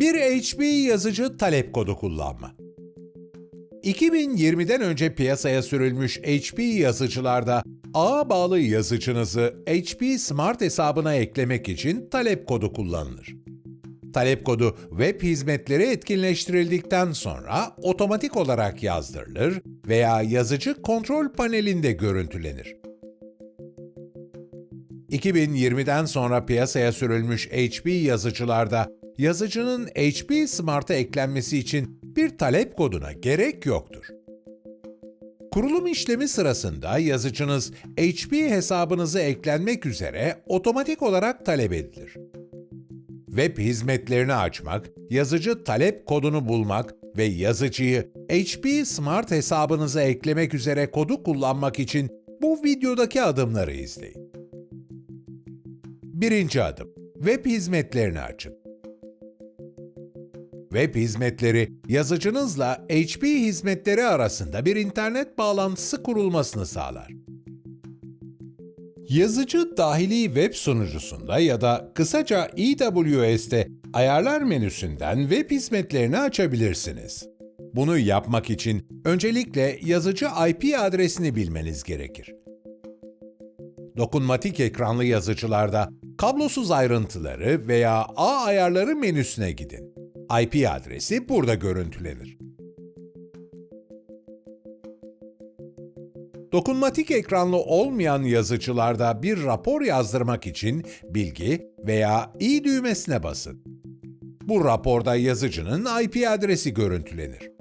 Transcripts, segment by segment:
Bir HP yazıcı talep kodu kullanma. 2020'den önce piyasaya sürülmüş HP yazıcılarda ağa bağlı yazıcınızı HP Smart hesabına eklemek için talep kodu kullanılır. Talep kodu web hizmetleri etkinleştirildikten sonra otomatik olarak yazdırılır veya yazıcı kontrol panelinde görüntülenir. 2020'den sonra piyasaya sürülmüş HP yazıcılarda yazıcının HP Smart'a eklenmesi için bir talep koduna gerek yoktur. Kurulum işlemi sırasında yazıcınız HP hesabınıza eklenmek üzere otomatik olarak talep edilir. Web hizmetlerini açmak, yazıcı talep kodunu bulmak ve yazıcıyı HP Smart hesabınıza eklemek üzere kodu kullanmak için bu videodaki adımları izleyin. Birinci adım, web hizmetlerini açın. Web hizmetleri, yazıcınızla HP hizmetleri arasında bir internet bağlantısı kurulmasını sağlar. Yazıcı dahili web sunucusunda ya da kısaca EWS'te ayarlar menüsünden web hizmetlerini açabilirsiniz. Bunu yapmak için öncelikle yazıcı IP adresini bilmeniz gerekir. Dokunmatik ekranlı yazıcılarda kablosuz ayrıntıları veya ağ ayarları menüsüne gidin. IP adresi burada görüntülenir. Dokunmatik ekranlı olmayan yazıcılarda bir rapor yazdırmak için bilgi veya i düğmesine basın. Bu raporda yazıcının IP adresi görüntülenir.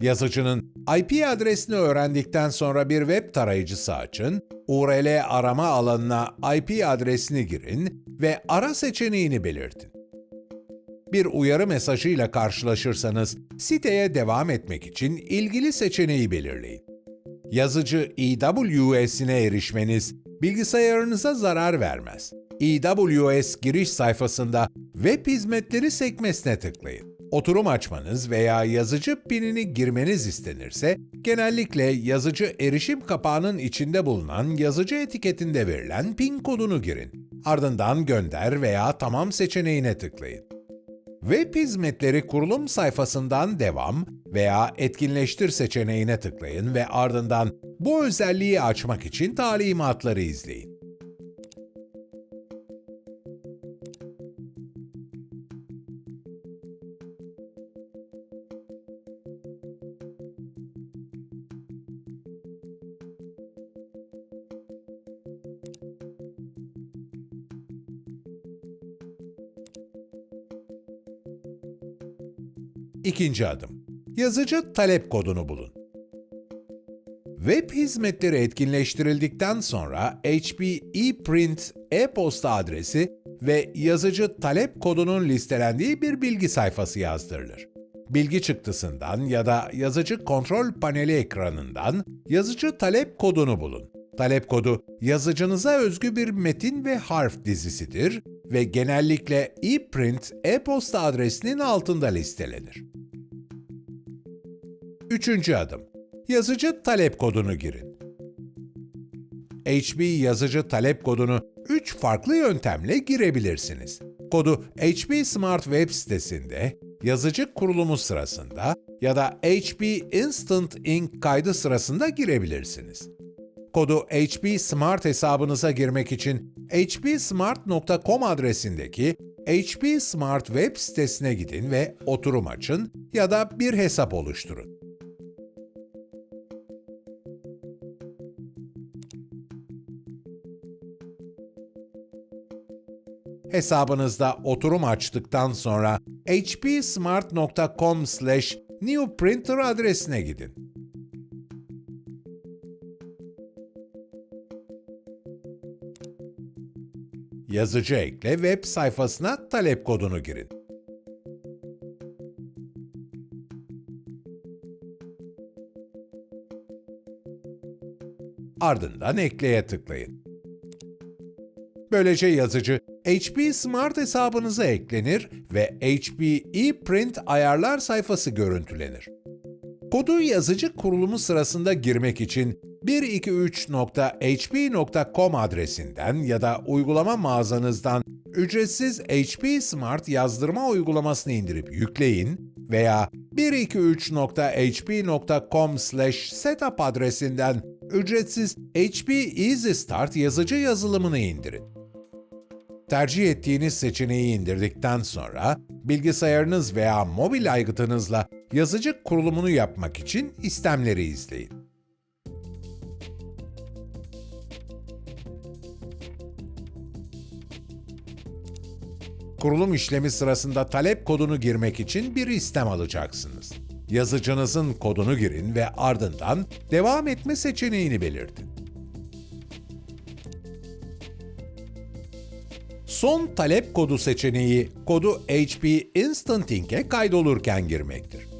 Yazıcının IP adresini öğrendikten sonra bir web tarayıcısı açın, URL arama alanına IP adresini girin ve ara seçeneğini belirtin. Bir uyarı mesajıyla karşılaşırsanız siteye devam etmek için ilgili seçeneği belirleyin. Yazıcı EWS'ine erişmeniz bilgisayarınıza zarar vermez. EWS giriş sayfasında web hizmetleri sekmesine tıklayın. Oturum açmanız veya yazıcı pinini girmeniz istenirse, genellikle yazıcı erişim kapağının içinde bulunan yazıcı etiketinde verilen pin kodunu girin. Ardından gönder veya tamam seçeneğine tıklayın. Web hizmetleri kurulum sayfasından devam veya etkinleştir seçeneğine tıklayın ve ardından bu özelliği açmak için talimatları izleyin. İkinci adım. Yazıcı talep kodunu bulun. Web hizmetleri etkinleştirildikten sonra HP ePrint e-posta adresi ve yazıcı talep kodunun listelendiği bir bilgi sayfası yazdırılır. Bilgi çıktısından ya da yazıcı kontrol paneli ekranından yazıcı talep kodunu bulun. Talep kodu yazıcınıza özgü bir metin ve harf dizisidir ve genellikle ePrint e-posta adresinin altında listelenir. Üçüncü adım. Yazıcı talep kodunu girin. HB yazıcı talep kodunu 3 farklı yöntemle girebilirsiniz. Kodu HP Smart Web sitesinde, yazıcı kurulumu sırasında ya da HP Instant Ink kaydı sırasında girebilirsiniz. Kodu HP Smart hesabınıza girmek için hpsmart.com adresindeki HP Smart web sitesine gidin ve oturum açın ya da bir hesap oluşturun. Hesabınızda oturum açtıktan sonra hpsmart.com slash newprinter adresine gidin. Yazıcı ekle web sayfasına talep kodunu girin. Ardından ekleye tıklayın. Böylece yazıcı HP Smart hesabınıza eklenir ve HP ePrint ayarlar sayfası görüntülenir. Kodu yazıcı kurulumu sırasında girmek için 123.hp.com adresinden ya da uygulama mağazanızdan ücretsiz HP Smart yazdırma uygulamasını indirip yükleyin veya 123.hp.com/setup adresinden ücretsiz HP Easy Start yazıcı yazılımını indirin. Tercih ettiğiniz seçeneği indirdikten sonra bilgisayarınız veya mobil aygıtınızla yazıcı kurulumunu yapmak için istemleri izleyin. Kurulum işlemi sırasında talep kodunu girmek için bir istem alacaksınız. Yazıcınızın kodunu girin ve ardından devam etme seçeneğini belirtin. Son talep kodu seçeneği kodu HP Instant Ink'e kaydolurken girmektir.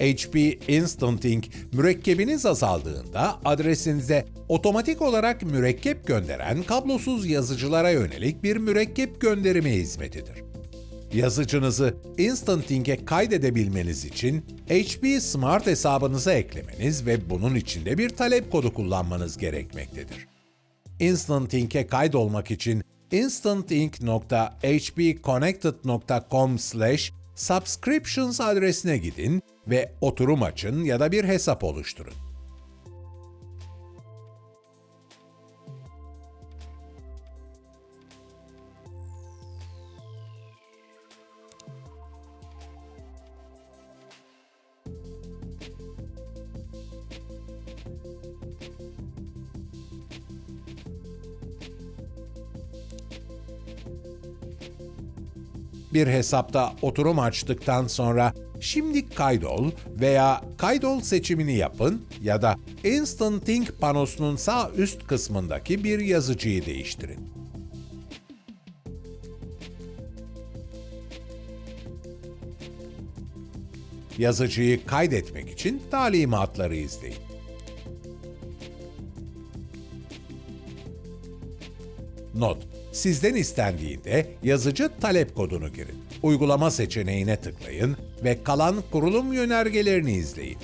HP Instant Ink mürekkebiniz azaldığında adresinize otomatik olarak mürekkep gönderen kablosuz yazıcılara yönelik bir mürekkep gönderimi hizmetidir. Yazıcınızı Instant Ink'e kaydedebilmeniz için HP Smart hesabınıza eklemeniz ve bunun için de bir talep kodu kullanmanız gerekmektedir. Instant Ink'e kaydolmak için instantink.hpconnected.com subscriptions adresine gidin ve oturum açın ya da bir hesap oluşturun. Bir hesapta oturum açtıktan sonra şimdi kaydol veya kaydol seçimini yapın ya da Instant Ink panosunun sağ üst kısmındaki bir yazıcıyı değiştirin. Yazıcıyı kaydetmek için talimatları izleyin. Not: Sizden istendiğinde yazıcı talep kodunu girin. Uygulama seçeneğine tıklayın ve kalan kurulum yönergelerini izleyin.